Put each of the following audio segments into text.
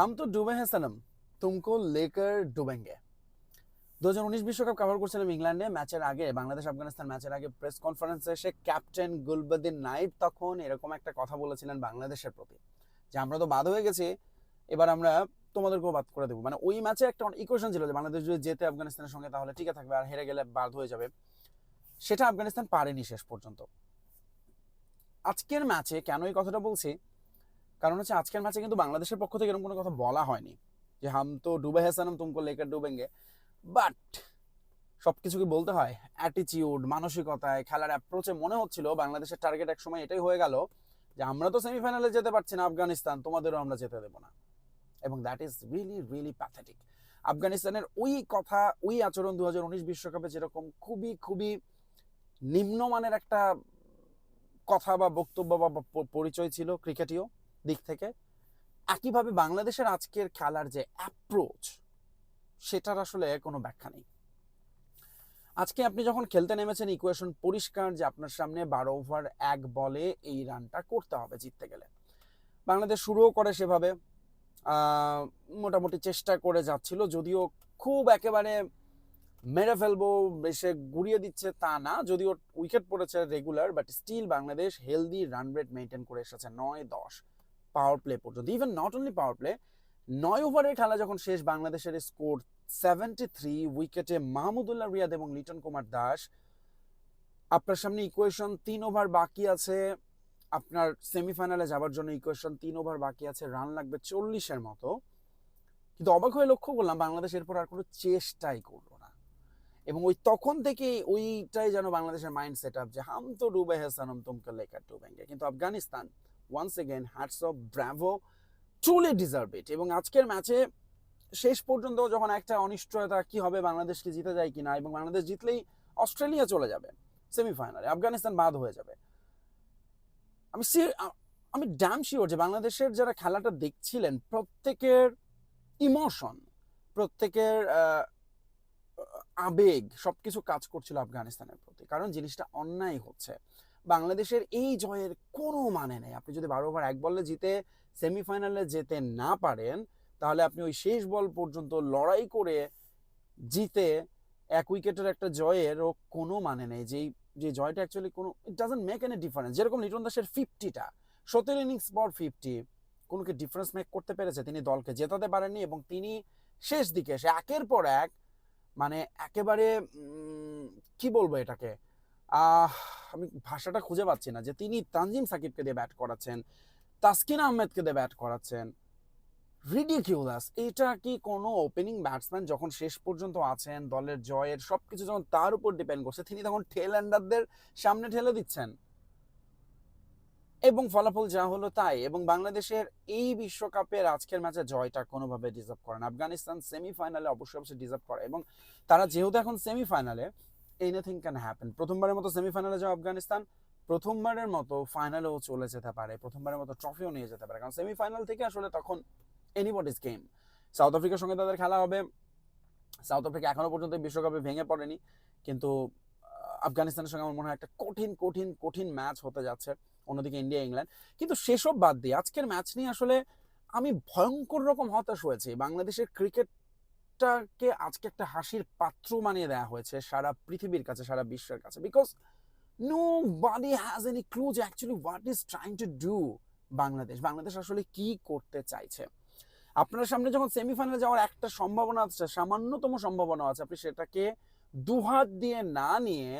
হাম তো ডুবে হ্যাঁ সনম তুমকো লেকার ডুবেঙ্গে দু হাজার উনিশ বিশ্বকাপ কভার করছিলাম ইংল্যান্ডে ম্যাচের আগে, বাংলাদেশ, আফগানিস্তান ম্যাচের আগে প্রেস কনফারেন্সে এসে ক্যাপ্টেন গুলবদিন নাইব তখন এরকম একটা কথা বলেছিলেন বাংলাদেশের প্রতি, যে আমরা তো বাদ হয়ে গেছি, এবার আমরা তোমাদেরকেও বাদ করে দেবো। মানে ওই ম্যাচে একটা ইকুয়েশন ছিল যে বাংলাদেশ যদি যেতে আফগানিস্তানের সঙ্গে তাহলে টিকে থাকবে, আর হেরে গেলে বাদ হয়ে যাবে। সেটা আফগানিস্তান পারেনি শেষ পর্যন্ত। আজকের ম্যাচে কেন এই কথাটা বলছি? কারণ হচ্ছে আজকের ম্যাচে কিন্তু বাংলাদেশের পক্ষ থেকে এরকম কোনো কথা বলা হয়নি যে হাম তো ডুবে হেসানম তুমকো লেকার ডুবেঙ্গে। বাট সব কিছু কি বলতে হয় অ্যাটিচিউড মানসিকতায়, খেলার অ্যাপ্রোচে মনে হচ্ছিল বাংলাদেশের টার্গেট এক সময় এটাই হয়ে গেল যে আমরা তো সেমিফাইনালে যেতে পারছি না আফগানিস্তান, তোমাদেরও আমরা যেতে দেবো না। এবং that is really really pathetic আফগানিস্তানের ওই কথা, ওই আচরণ দু হাজার উনিশ বিশ্বকাপে যেরকম খুবই খুবই নিম্নমানের একটা কথা বা বক্তব্য বা পরিচয় ছিল ক্রিকেটীয় দিক থেকে। একইভাবে বাংলাদেশের আজকের খেলার যে অ্যাপ্রোচ সেটার আসলে কোনো ব্যাখ্যা নেই। আজকে আপনি যখন খেলতে নেমেছেন ইকুয়েশন পরিষ্কার যে আপনার সামনে বারো ওভার এক বলে এই রানটা করতে হবে জিততে গেলে। বাংলাদেশ শুরুও করে সেভাবে মোটামুটি চেষ্টা করে যাচ্ছিল, যদিও খুব একেবারে মেরে ফেলব, এসে গুড়িয়ে দিচ্ছে তা না, যদিও উইকেট পড়েছে regular but still Bangladesh healthy run rate maintain করে এসেছে নয় দশ। পাওয়ার প্লে পর্যন্ত even not only power play নয় ওভারের খেলা যখন শেষ, বাংলাদেশের স্কোর সেভেন্টি থ্রি উইকেটে মাহমুদুল্লাহ রিয়াদ এবং লিটন কুমার দাস। আপনার সামনে ইকুয়েশন তিন ওভার বাকি আছে। আপনার সেমিফাইনালে যাওয়ার জন্য ইকুয়েশন তিন ওভার বাকি আছে রান লাগবে চল্লিশের মতো। কিন্তু অবাক হয়ে লক্ষ্য করলাম, বাংলাদেশ এরপর আর কোনো চেষ্টাই করল না। এবং ওই তখন থেকে ওইটাই যেন বাংলাদেশের মাইন্ড সেট আপ যে হাম তো ডুবে হেসানম তুমকে লেকার ডুবেঙ্গে। কিন্তু Afghanistan once again hats off bravo truly deserve it এবং আজকের ম্যাচে শেষ পর্যন্ত যখন একটা অনিশ্চয়তা কি হবে, বাংলাদেশকে জিতে যায় কিনা এবং বাংলাদেশ জিতলেই অস্ট্রেলিয়া চলে যাবে সেমিফাইনালে আফগানিস্তান বাদ হয়ে যাবে। আমি আমি ড্যাম শিওর যে বাংলাদেশের যারা খেলাটা দেখছিলেন, প্রত্যেকের ইমোশন প্রত্যেকের আবেগ, সবকিছু কাজ করছিল আফগানিস্তানের প্রতি। কারণ জিনিসটা অন্যায় হচ্ছে। বাংলাদেশের এই জয়ের কোনো মানে নেই। আপনি যদি বারো ওভার এক বলে জিতে সেমিফাইনালে যেতে না পারেন, তাহলে আপনি ওই শেষ বল পর্যন্ত লড়াই করে জিতে এক উইকেটের একটা জয়েরও কোনো মানে নেই। যেই, যে জয়টা অ্যাকচুয়ালি কোনো it doesn't make any difference যেরকম লিটন দাসের ফিফটিটা সতেরো ইনিংস পর ফিফটি কোনো কি ডিফারেন্স মেক করতে পেরেছে। তিনি দলকে জেতাতে পারেননি এবং তিনি শেষ দিকে এসে একের পর এক মানে একেবারে কি বলব এটাকে? আমি ভাষাটা খুঁজে পাচ্ছি না যে তিনি তানজিম সাকিবকে দিয়ে ব্যাট করাচ্ছেন, তাসকিন আহমেদকে দিয়ে ব্যাট করাচ্ছেন। রিডিকিউলাস এটা কি কোনো ওপেনিং ব্যাটসম্যান যখন শেষ পর্যন্ত আছেন, দলের জয়ের সবকিছু যখন তার উপর ডিপেন্ড করছে, তিনি তখন টেল এন্ডারদের সামনে ঠেলে দিচ্ছেন। এবং ফলাফল যা হলো তাই। এবং বাংলাদেশের এই বিশ্বকাপের আজকের ম্যাচে জয়টা কোনোভাবে ডিজার্ভ করে না। আফগানিস্তান সেমিফাইনালে অবশ্যই অবশ্যই ডিজার্ভ করে। এবং তারা যেহেতু এখন সেমিফাইনালে এনিথিং ক্যান হ্যাপেন প্রথমবারের মতো সেমিফাইনালে যাওয়া আফগানিস্তান, প্রথমবারের মতো ফাইনালেও চলে যেতে পারে, প্রথমবারের মতো ট্রফিও নিয়ে যেতে পারে। কারণ সেমিফাইনাল থেকে আসলে তখন এনিবডিজ গেম সাউথ আফ্রিকার সঙ্গে তাদের খেলা হবে। সাউথ আফ্রিকা এখনও পর্যন্ত বিশ্বকাপে ভেঙে পড়েনি, কিন্তু আফগানিস্তানের সঙ্গে আমার মনে হয় একটা কঠিন কঠিন কঠিন ম্যাচ হতে যাচ্ছে। অন্যদিকে ইন্ডিয়া, ইংল্যান্ড। কিন্তু সেসব বাদ দিয়ে, আজকের ম্যাচ নিয়ে আসলে আমি ভয়ঙ্কর রকম হতাশ হয়েছি। বাংলাদেশের ক্রিকেটটাকে আজকে একটা হাসির পাত্র বানিয়ে দেওয়া হয়েছে সারা পৃথিবীর কাছে, সারা বিশ্বের কাছে। Because nobody has any clue যে actually what is trying to do Bangladesh Bangladesh আসলে কি করতে চাইছে? আপনার সামনে যখন সেমিফাইনালে যাওয়ার একটা সম্ভাবনা আছে, সামান্যতম সম্ভাবনা আছে, আপনি সেটাকে দুহাত দিয়ে না নিয়ে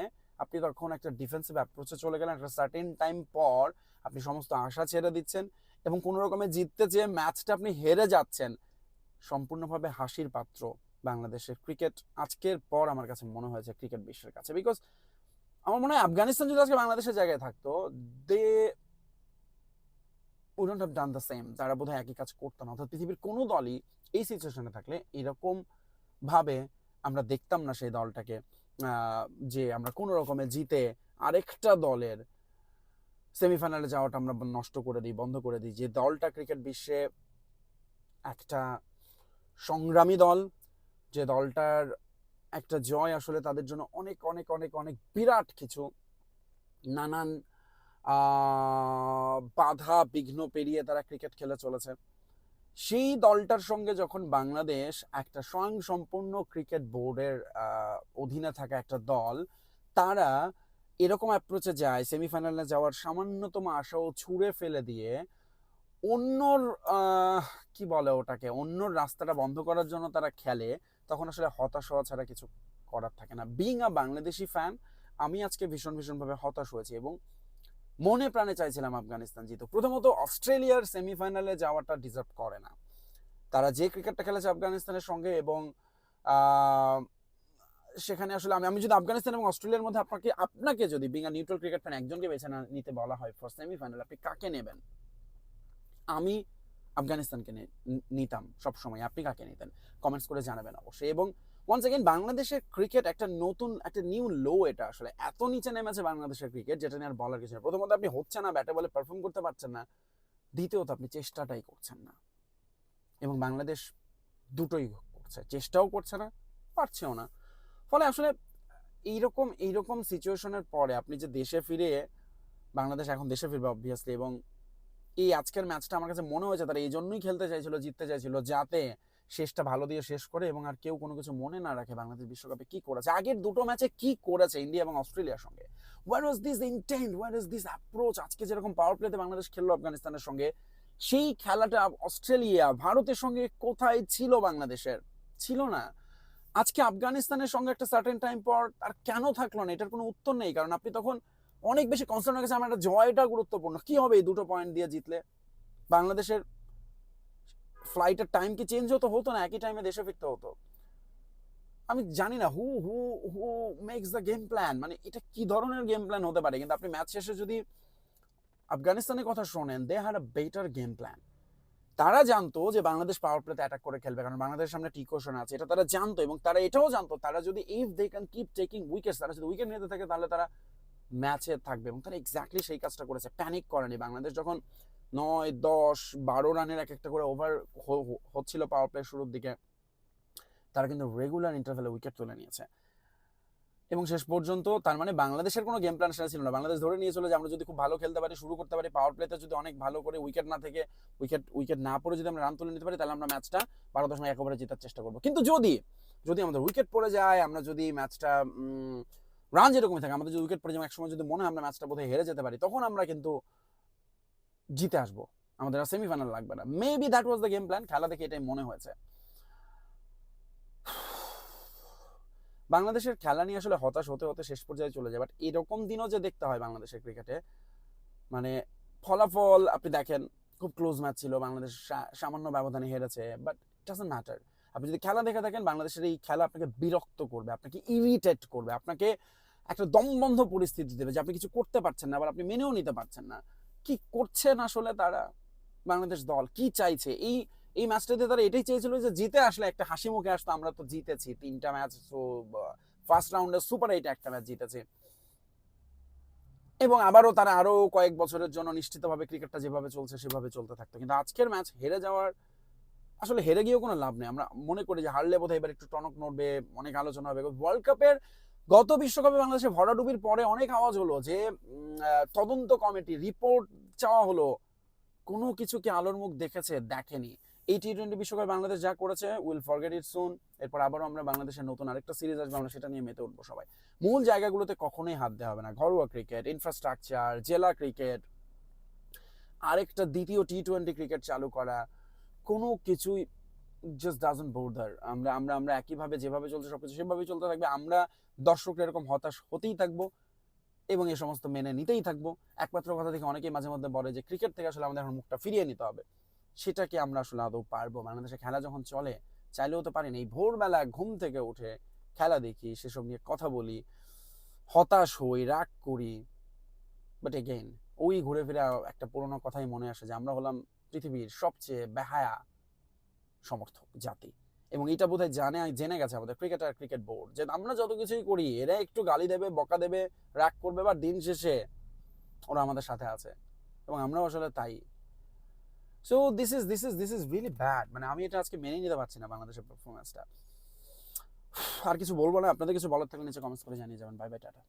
আপনি তখন একটা ডিফেন্সিভ অ্যাপ্রোচে চলে গেলেন। একটা সার্টেন টাইম পর আপনি সমস্ত আশা ছেড়ে দিচ্ছেন এবং কোনো রকমে জিততে চেয়ে ম্যাচটা আপনি হেরে যাচ্ছেন। সম্পূর্ণভাবে হাসির পাত্র বাংলাদেশের ক্রিকেট। আজকের পর আমার কাছে মনে হয়েছে ক্রিকেট বিশ্বের কাছে। বিকজ আমার মনে হয় আফগানিস্তান যদি আজকে বাংলাদেশের জায়গায় থাকতো they wouldn't have done the same তারা বোধহয় একই কাজ করতো না। অর্থাৎ পৃথিবীর কোনো দলই এই সিচুয়েশনে থাকলে এরকম ভাবে আমরা দেখতাম না সেই দলটাকে যে আমরা কোনো রকমে জিতে আরেকটা দলের সেমিফাইনালে যাওয়াটা আমরা নষ্ট করে দিই, বন্ধ করে দিই। যে দলটা ক্রিকেট বিশ্বে একটা সংগ্রামী দল, যে দলটার একটা জয় আসলে তাদের জন্য অনেক অনেক অনেক অনেক বিরাট কিছু। নানান বাধা বিঘ্ন পেরিয়ে তারা ক্রিকেট খেলে চলেছে। সেই দলটার সঙ্গে যখন বাংলাদেশ একটা স্বয়ং সম্পূর্ণ ক্রিকেট বোর্ডের অধীনে থাকা একটা দল, তারা এরকম অ্যাপ্রোচে যায় সেমিফাইনালে যাওয়ার সামান্যতম আশাও ছুঁড়ে ফেলে দিয়ে অন্যর কি বলে ওটাকে? অন্যর রাস্তাটা বন্ধ করার জন্য তারা খেলে, তখন আসলে হতাশ হওয়া ছাড়া কিছু করার থাকে না। বিং আ বাংলাদেশি ফ্যান আমি আজকে ভীষণ ভীষণভাবে হতাশ হয়েছি এবং মনে প্রাণে চাইছিলাম আফগানিস্তান জিতো প্রথমত, অস্ট্রেলিয়ার সেমিফাইনালে যাওয়াটা ডিজার্ভ করে না। তারা যে ক্রিকেটটা খেলেছে আফগানিস্তানের সঙ্গে এবং সেখানে আসলে আমি আমি যদি আফগানিস্তান এবং অস্ট্রেলিয়ার মধ্যে আপনাকে আপনাকে যদি being a neutral cricket fan একজনকে বেছে নিতে বলা হয় ফর সেমিফাইনাল আপনি কাকে নেবেন? আমি আফগানিস্তানকে নি- নিতাম সব সময় আপনি কাকে নিতেন? কমেন্টস করে জানাবেন অবশ্যই। এবং ওয়ান্স এগেন বাংলাদেশের ক্রিকেট একটা নতুন, একটা নিউ লো এটা আসলে। এত নিচে নেমেছে বাংলাদেশের ক্রিকেট যেটা নিয়ে আর বলার কিছু নেই। প্রথমত আপনি হচ্ছে না, ব্যাটে বলে পারফর্ম করতে পারছেন না। দ্বিতীয়ত আপনি চেষ্টাটাই করছেন না। এবং বাংলাদেশ দুটোই করছে। চেষ্টাও করছে না, পারছেও না। ফলে আসলে এইরকম এইরকম সিচুয়েশনের পরে আপনি যে দেশে ফিরে, বাংলাদেশ এখন দেশে ফিরবে অবভিয়াসলি এবং এই আজকের ম্যাচটা আমার কাছে মনে হয়েছে, তারা এই জন্যই খেলতে চাইছিল, জিততে চাইছিল, যাতে শেষটা ভালো দিয়ে শেষ করে এবং আর কেউ কোনো কিছু মনে না রাখে বাংলাদেশ বিশ্বকাপে কি করেছে। আগের দুটো ম্যাচে কি করেছে ইন্ডিয়া এবং অস্ট্রেলিয়ার সঙ্গে? Where was this intent where is this approach আজকে যেরকম পাওয়ার প্লেতে বাংলাদেশ খেললো আফগানিস্তানের সঙ্গে, সেই খেলাটা অস্ট্রেলিয়া, ভারতের সঙ্গে কোথায় ছিল বাংলাদেশের? ছিল না। আজকে আফগানিস্তানের সঙ্গে একটা সার্টেন টাইম পর আর কেন থাকল না, এটার কোনো উত্তর নেই, কারণ আপনি তখন অনেক বেশি কনসার্ন হয়ে গেছে। আমার একটা জয়টা গুরুত্বপূর্ণ। কি হবে এই দুটো পয়েন্ট দিয়ে জিতলে? বাংলাদেশের ফ্লাইটের টাইম কি চেঞ্জ হতো? হতো না, একই টাইমে দেশে ফিরতে হতো। আমি জানি না who who who makes the game plan মানে এটা কি ধরনের গেম প্ল্যান হতে পারে? কিন্তু আপনি ম্যাচ শেষে যদি আফগানিস্তানের কথা শোনেন they had a better game plan তারা জানতো যে বাংলাদেশ পাওয়ার প্লেতে অ্যাটাক করে খেলবে, কারণ বাংলাদেশের সামনে টিকোশন আছে। এটা তারা জানতো এবং তারা এটাও জানতো, তারা যদি if they can keep taking wickets তারা যদি উইকেট নিতে থাকে, তাহলে তারা ম্যাচে থাকবে এবং তারা এক্স্যাক্টলি সেই কাজটা করেছে। প্যানিক করেনি। বাংলাদেশ যখন নয়, দশ, বারো রানের এক একটা করে ওভার হচ্ছিল পাওয়ার প্লে শুরুর দিকে, তারা কিন্তু রেগুলার ইন্টারভেলে উইকেট তুলে নিয়েছে। এবং শেষ পর্যন্ত তার মানে বাংলাদেশের কোনো গেম প্ল্যান সেটা ছিল না। বাংলাদেশ ধরে নিয়েছিল যে আমরা যদি খুব ভালো খেলতে পারি, শুরু করতে পারি পাওয়ার প্লেতে যদি অনেক ভালো করে উইকেট না থেকে উইকেট উইকেট না পড়ে যদি আমরা রান তুলে নিতে পারি, তাহলে আমরা ম্যাচটা বারো দশমিক এক ওভারে জেতার চেষ্টা করব। কিন্তু যদি যদি আমাদের উইকেট পড়ে যায়, আমরা যদি ম্যাচটা রান যেরকমই থাকে, আমাদের যদি উইকেট পড়ে যায় এক সময় যদি মনে হয় আমরা ম্যাচটা বোধহয় হেরে যেতে পারি, তখন আমরা কিন্তু জিতে আসব। আমাদের আর সেমিফাইনাল লাগবে না। Maybe that was the game plan খেলা দেখে এটাই মনে হয়েছে। বাংলাদেশের খেলা নিয়ে আসলে হতাশ হতে হতে শেষ পর্যায়ে চলে যায় বাট এরকম দিনও যে দেখতে হয় বাংলাদেশের ক্রিকেটে মানে ফলাফল আপনি দেখেন, খুব ক্লোজ ম্যাচ ছিল, বাংলাদেশ সামান্য ব্যবধানে হেরেছে বাট ইট ডাজন্ট ম্যাটার আপনি যদি খেলা দেখে থাকেন, বাংলাদেশের এই খেলা আপনাকে বিরক্ত করবে, আপনাকে ইরিটেট করবে, আপনাকে একটা দমবন্ধ পরিস্থিতি দেবে যে আপনি কিছু করতে পারছেন না, আবার আপনি মেনেও নিতে পারছেন না। কি করছেন আসলে তারা? বাংলাদেশ দল কি চাইছে? এই এই ম্যাচটাতে তারা এটাই চেয়েছিল যে জিতে আসলে একটা হাসি মুখে আসতো, আমরা তো জিতেছি, তিনটা ম্যাচ ফার্স্ট রাউন্ডে সুপার এইট একটা ম্যাচ জিতেছে। এবং আবারও তারা আরও কয়েক বছরের জন্য নিশ্চিতভাবে ক্রিকেটটা যেভাবে চলছে, সেভাবে চলতে থাকতো। কিন্তু আজকের ম্যাচ হেরে যাওয়ার আসলে হেরে গিয়েও কোনো লাভ নেই। আমরা মনে করি যে হারলে বোধহয় এবার একটু টনক নড়বে, অনেক আলোচনা হবে। ওয়ার্ল্ড কাপের গত বিশ্বকাপে বাংলাদেশে ভরাডুবির পরে অনেক আওয়াজ হলো যে তদন্ত কমিটি রিপোর্ট চাওয়া হলো। কোনো কিছু কি আলোর মুখ দেখেছে? দেখেনি। এই টি টোয়েন্টি বিশ্বকাপে বাংলাদেশ যা করেছে উইল ফরগেট ইট সুন এরপর আবারও আমরা বাংলাদেশের নতুন আরেকটা সিরিজ আসবে, আমরা সেটা নিয়ে মেতে উঠবো সবাই। মূল জায়গাগুলোতে কখনোই হাত দেওয়া হবে না। ঘরোয়া ক্রিকেট ইনফ্রাস্ট্রাকচার জেলা ক্রিকেট আরেকটা দ্বিতীয় টি টোয়েন্টি ক্রিকেট চালু করা। কোনো কিছুই জাস্ট ডাজন বোর্ডার আমরা আমরা আমরা একইভাবে যেভাবে চলছে সব কিছু সেভাবেই চলতে থাকবে। আমরা দর্শকরা এরকম হতাশ হতেই থাকব এবং এ সমস্ত মেনে নিতেই থাকব। একমাত্র কথা থেকে অনেকেই মাঝে মধ্যে বলে যে ক্রিকেট থেকে আসলে আমাদের এখন মুখটা ফিরিয়ে নিতে হবে। সেটা কি আমরা আসলে আদৌ পারব? বাংলাদেশে খেলা যখন চলে, চাইলেও তো পারি না এই ভোরবেলা ঘুম থেকে উঠে খেলা দেখি, সেসব নিয়ে কথা বলি, হতাশ হই, রাগ করি। বাট এগেইন ওই ঘুরে ফিরে একটা পুরোনো কথাই মনে আসে যে আমরা হলাম পৃথিবীর সবচেয়ে বেহায়া সমর্থক জাতি। এবং এটা বোধহয় জানে, জেনে গেছে আমাদের ক্রিকেট আর ক্রিকেট বোর্ড যে আমরা যত কিছুই করি, এরা একটু গালি দেবে, বকা দেবে, রাগ করবে, বা দিন শেষে ওরা আমাদের সাথে আছে। এবং আমরাও আসলে তাই। So this is this is this is really bad মানে আমি এটা আজকে মেনে নিতে পারছি না বাংলাদেশের পারফরমেন্সটা আর কিছু বলব না, আপনাদের কিছু বলার থাকলে নিচে কমেন্টস করে জানিয়ে যাবেন। Bye bye tata.